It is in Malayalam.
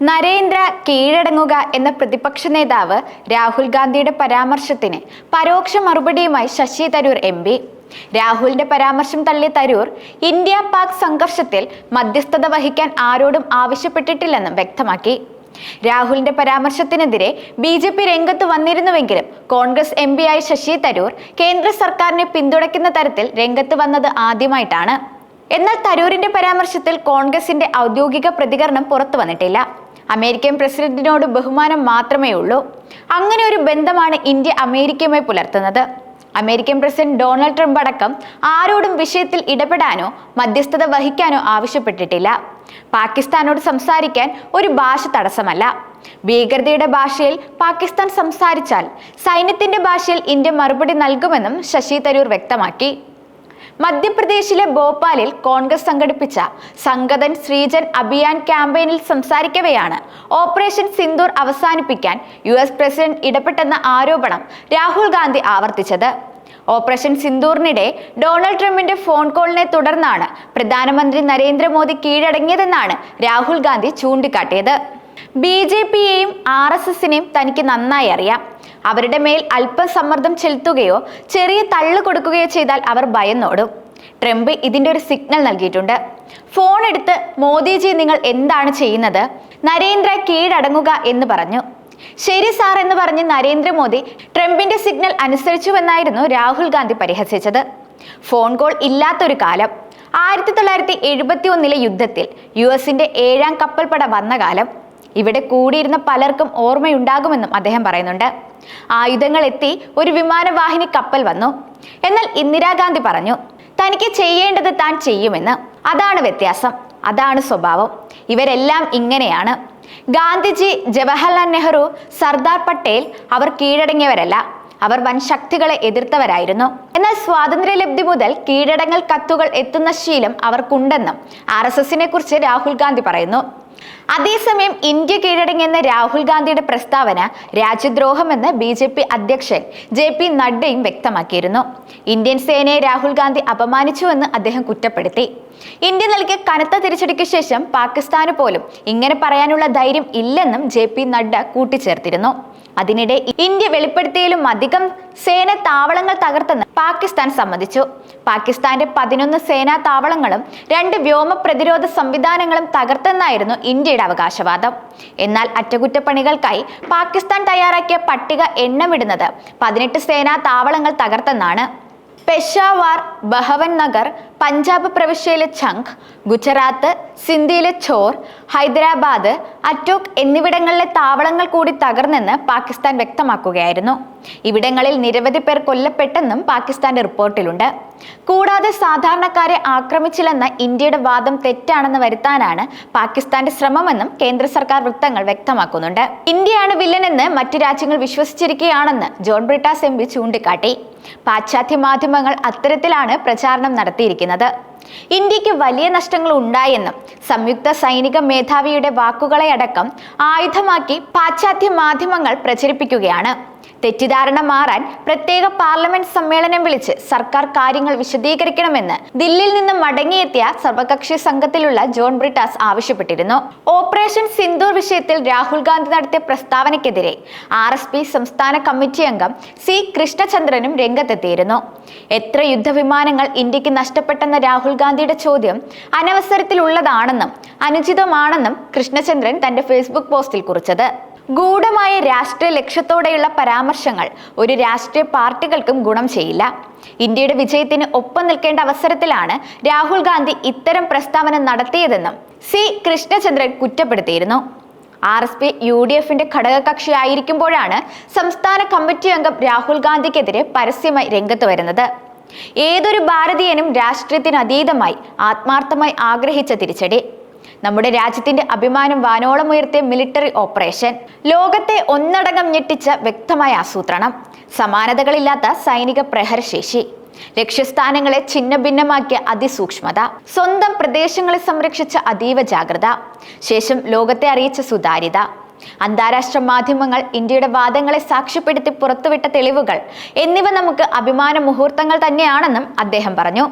നരേന്ദ്ര കീഴടങ്ങുക എന്ന പ്രതിപക്ഷ നേതാവ് രാഹുൽ ഗാന്ധിയുടെ പരാമർശത്തിന് പരോക്ഷ മറുപടിയുമായി ശശി തരൂർ എം പി. രാഹുലിന്റെ പരാമർശം തള്ളിയ തരൂർ ഇന്ത്യ പാക് സംഘർഷത്തിൽ മധ്യസ്ഥത വഹിക്കാൻ ആരോടും ആവശ്യപ്പെട്ടിട്ടില്ലെന്നും വ്യക്തമാക്കി. രാഹുലിന്റെ പരാമർശത്തിനെതിരെ ബി ജെ പി രംഗത്ത് വന്നിരുന്നുവെങ്കിലും കോൺഗ്രസ് എം ആയ ശശി തരൂർ കേന്ദ്ര സർക്കാരിനെ പിന്തുണയ്ക്കുന്ന തരത്തിൽ രംഗത്ത് വന്നത് ആദ്യമായിട്ടാണ്. എന്നാൽ തരൂരിന്റെ പരാമർശത്തിൽ കോൺഗ്രസിന്റെ ഔദ്യോഗിക പ്രതികരണം പുറത്തു വന്നിട്ടില്ല. അമേരിക്കൻ പ്രസിഡന്റിനോട് ബഹുമാനം മാത്രമേ ഉള്ളൂ. അങ്ങനെ ഒരു ബന്ധമാണ് ഇന്ത്യ അമേരിക്കയുമായി പുലർത്തുന്നത്. അമേരിക്കൻ പ്രസിഡന്റ് ഡൊണാൾഡ് ട്രംപ് അടക്കം ആരോടും വിഷയത്തിൽ ഇടപെടാനോ മധ്യസ്ഥത വഹിക്കാനോ ആവശ്യപ്പെട്ടിട്ടില്ല. പാകിസ്ഥാനോട് സംസാരിക്കാൻ ഒരു ഭാഷ തടസ്സമല്ല. ഭീകരതയുടെ ഭാഷയിൽ പാകിസ്ഥാൻ സംസാരിച്ചാൽ സൈന്യത്തിന്റെ ഭാഷയിൽ ഇന്ത്യ മറുപടി നൽകുമെന്നും ശശി തരൂർ വ്യക്തമാക്കി. മധ്യപ്രദേശിലെ ഭോപ്പാലിൽ കോൺഗ്രസ് സംഘടിപ്പിച്ച സംഗതൻ ശ്രീജൻ അഭിയാൻ ക്യാമ്പയിനിൽ സംസാരിക്കവെയാണ് ഓപ്പറേഷൻ സിന്ദൂർ അവസാനിപ്പിക്കാൻ യു എസ് പ്രസിഡന്റ് ഇടപെട്ടെന്ന ആരോപണം രാഹുൽ ഗാന്ധി ആവർത്തിച്ചത്. ഓപ്പറേഷൻ സിന്ദൂറിനിടെ ഡൊണാൾഡ് ട്രംപിന്റെ ഫോൺ കോളിനെ തുടർന്നാണ് പ്രധാനമന്ത്രി നരേന്ദ്രമോദി കീഴടങ്ങിയതെന്നാണ് രാഹുൽ ഗാന്ധി ചൂണ്ടിക്കാട്ടിയത്. ബി ജെ പിയെയും ആർ എസ് എസിനെയും തനിക്ക് നന്നായി അറിയാം. അവരുടെ മേൽ അല്പം സമ്മർദ്ദം ചെലുത്തുകയോ ചെറിയ തള്ളു കൊടുക്കുകയോ ചെയ്താൽ അവർ ഭയന്നോടും. ട്രംപ് ഇതിന്റെ ഒരു സിഗ്നൽ നൽകിയിട്ടുണ്ട്. ഫോൺ എടുത്ത് മോദിജി നിങ്ങൾ എന്താണ് ചെയ്യുന്നത്? നരേന്ദ്ര കീഴടങ്ങുക എന്ന് പറഞ്ഞു. ശരി സാർ എന്ന് പറഞ്ഞ് നരേന്ദ്രമോദി ട്രംപിന്റെ സിഗ്നൽ അനുസരിച്ചുവെന്നായിരുന്നു രാഹുൽ ഗാന്ധി പരിഹസിച്ചത്. ഫോൺ കോൾ ഇല്ലാത്തൊരു കാലം. ആയിരത്തി തൊള്ളായിരത്തി എഴുപത്തി ഒന്നിലെ യുദ്ധത്തിൽ യു എസിന്റെ ഏഴാം കപ്പൽപ്പട വന്ന കാലം. ഇവിടെ കൂടിയിരുന്ന പലർക്കും ഓർമ്മയുണ്ടാകുമെന്നും അദ്ദേഹം പറയുന്നുണ്ട്. ആയുധങ്ങൾ എത്തി ഒരു വിമാനവാഹിനി കപ്പൽ വന്നു. എന്നാൽ ഇന്ദിരാഗാന്ധി പറഞ്ഞു തനിക്ക് ചെയ്യേണ്ടത് താൻ ചെയ്യുമെന്ന്. അതാണ് വ്യത്യാസം. അതാണ് സ്വഭാവം. ഇവരെല്ലാം ഇങ്ങനെയാണ്. ഗാന്ധിജി ജവഹർലാൽ നെഹ്റു സർദാർ പട്ടേൽ അവർ കീഴടങ്ങിയവരല്ല. അവർ വൻ ശക്തികളെ എതിർത്തവരായിരുന്നു. എന്നാൽ സ്വാതന്ത്ര്യലബ്ധി മുതൽ കീഴടങ്ങൽ കത്തുകൾ എത്തുന്ന ശീലം അവർക്കുണ്ടെന്നും ആർ എസ് എസിനെ കുറിച്ച് രാഹുൽ ഗാന്ധി പറയുന്നു. അതേസമയം ഇന്ത്യ കീഴടങ്ങിയെന്ന രാഹുൽ ഗാന്ധിയുടെ പ്രസ്താവന രാജ്യദ്രോഹമെന്ന് ബി ജെ പി അധ്യക്ഷൻ ജെ പി നഡ്ഡയും വ്യക്തമാക്കിയിരുന്നു. ഇന്ത്യൻ സേനയെ രാഹുൽ ഗാന്ധി അപമാനിച്ചുവെന്ന് അദ്ദേഹം കുറ്റപ്പെടുത്തി. ഇന്ത്യ നൽകിയ കനത്ത തിരിച്ചടിക്ക് ശേഷം പാകിസ്ഥാന് പോലും ഇങ്ങനെ പറയാനുള്ള ധൈര്യം ഇല്ലെന്നും ജെ പി നഡ്ഡ കൂട്ടിച്ചേർത്തിരുന്നു. അതിനിടെ ഇന്ത്യ വെളിപ്പെടുത്തിയാലും അധികം സേന താവളങ്ങൾ തകർത്തെന്ന് പാകിസ്ഥാൻ സമ്മതിച്ചു. പാകിസ്ഥാന്റെ പതിനൊന്ന് സേനാ താവളങ്ങളും രണ്ട് വ്യോമ പ്രതിരോധ സംവിധാനങ്ങളും തകർത്തെന്നായിരുന്നു ഇന്ത്യയുടെ അവകാശവാദം. എന്നാൽ അറ്റകുറ്റപ്പണികൾക്കായി പാകിസ്ഥാൻ തയ്യാറാക്കിയ പട്ടിക എണ്ണമിടുന്നത് പതിനെട്ട് സേനാ താവളങ്ങൾ തകർത്തെന്നാണ്. പെഷാവാർ ബഹവൻ നഗർ പഞ്ചാബ് പ്രവിശ്യയിലെ ചങ്ക് ഗുജറാത്ത് സിന്ധിയിലെ ചോർ ഹൈദരാബാദ് അറ്റോക് എന്നിവിടങ്ങളിലെ താവളങ്ങൾ കൂടി തകർന്നെന്ന് പാകിസ്ഥാൻ വ്യക്തമാക്കുകയായിരുന്നു. ഇവിടങ്ങളിൽ നിരവധി പേർ കൊല്ലപ്പെട്ടെന്നും പാകിസ്ഥാന്റെ റിപ്പോർട്ടിലുണ്ട്. കൂടാതെ സാധാരണക്കാരെ ആക്രമിച്ചില്ലെന്ന ഇന്ത്യയുടെ വാദം തെറ്റാണെന്ന് വരുത്താനാണ് പാകിസ്ഥാന്റെ ശ്രമമെന്നും കേന്ദ്ര സർക്കാർ വൃത്തങ്ങൾ വ്യക്തമാക്കുന്നുണ്ട്. ഇന്ത്യയാണ് വില്ലനെന്ന് മറ്റു രാജ്യങ്ങൾ വിശ്വസിച്ചിരിക്കുകയാണെന്ന് ജോൺ ബ്രിട്ടാസ് എം ചൂണ്ടിക്കാട്ടി. പാശ്ചാത്യ മാധ്യമങ്ങൾ അത്തരത്തിലാണ് പ്രചാരണം നടത്തിയിരിക്കുന്നത്. ഇന്ത്യയ്ക്ക് വലിയ നഷ്ടങ്ങൾ ഉണ്ടായെന്നും സംയുക്ത സൈനിക മേധാവിയുടെ വാക്കുകളെ അടക്കം ആയുധമാക്കി പാശ്ചാത്യ മാധ്യമങ്ങൾ പ്രചരിപ്പിക്കുകയാണ്. തെറ്റിദ്ധാരണ മാറാൻ പ്രത്യേക പാർലമെന്റ് സമ്മേളനം വിളിച്ച് സർക്കാർ കാര്യങ്ങൾ വിശദീകരിക്കണമെന്ന് ദില്ലിയിൽ നിന്ന് മടങ്ങിയെത്തിയ സർവകക്ഷി സംഘത്തിലുള്ള ജോൺ ബ്രിട്ടാസ് ആവശ്യപ്പെട്ടിരുന്നു. ഓപ്പറേഷൻ സിന്ദൂർ വിഷയത്തിൽ രാഹുൽ ഗാന്ധി നടത്തിയ പ്രസ്താവനയ്ക്കെതിരെ ആർ എസ് പി സംസ്ഥാന കമ്മിറ്റി അംഗം സി കൃഷ്ണചന്ദ്രനും രംഗത്തെത്തിയിരുന്നു. എത്ര യുദ്ധവിമാനങ്ങൾ ഇന്ത്യയ്ക്ക് നഷ്ടപ്പെട്ടെന്ന രാഹുൽ ഗാന്ധിയുടെ ചോദ്യം അനവസരത്തിലുള്ളതാണെന്നും അനുചിതമാണെന്നും കൃഷ്ണചന്ദ്രൻ തന്റെ ഫേസ്ബുക്ക് പോസ്റ്റിൽ കുറിച്ചത്. ഗൂഢമായ രാഷ്ട്രീയ ലക്ഷ്യത്തോടെയുള്ള പരാമർശങ്ങൾ ഒരു രാഷ്ട്രീയ പാർട്ടികൾക്കും ഗുണം ചെയ്യില്ല. ഇന്ത്യയുടെ വിജയത്തിന് ഒപ്പം നിൽക്കേണ്ട അവസരത്തിലാണ് രാഹുൽ ഗാന്ധി ഇത്തരം പ്രസ്താവന നടത്തിയതെന്നും C Krishnachandran കുറ്റപ്പെടുത്തിയിരുന്നു. R S P U D എഫിന്റെ ഘടകകക്ഷി ആയിരിക്കുമ്പോഴാണ് സംസ്ഥാന കമ്മിറ്റി അംഗം രാഹുൽ ഗാന്ധിക്കെതിരെ പരസ്യമായി രംഗത്ത് വരുന്നത്. ഏതൊരു ഭാരതീയനും രാഷ്ട്രീയത്തിന് അതീതമായി ആത്മാർത്ഥമായി ആഗ്രഹിച്ച തിരിച്ചടി. നമ്മുടെ രാജ്യത്തിന്റെ അഭിമാനം വാനോളം ഉയർത്തിയ മിലിറ്ററി ഓപ്പറേഷൻ ലോകത്തെ ഒന്നടങ്കം ഞെട്ടിച്ച വ്യക്തമായ ആസൂത്രണം സമാനതകളില്ലാത്ത സൈനിക പ്രഹരശേഷി ലക്ഷ്യസ്ഥാനങ്ങളെ ഛിന്ന ഭിന്നമാക്കിയ അതിസൂക്ഷ്മത സ്വന്തം പ്രദേശങ്ങളെ സംരക്ഷിച്ച അതീവ ജാഗ്രത ശേഷം ലോകത്തെ അറിയിച്ച സുതാര്യത അന്താരാഷ്ട്ര മാധ്യമങ്ങൾ ഇന്ത്യയുടെ വാദങ്ങളെ സാക്ഷ്യപ്പെടുത്തി പുറത്തുവിട്ട തെളിവുകൾ. എന്നിവ നമുക്ക് അഭിമാന മുഹൂർത്തങ്ങൾ തന്നെയാണെന്നും അദ്ദേഹം പറഞ്ഞു.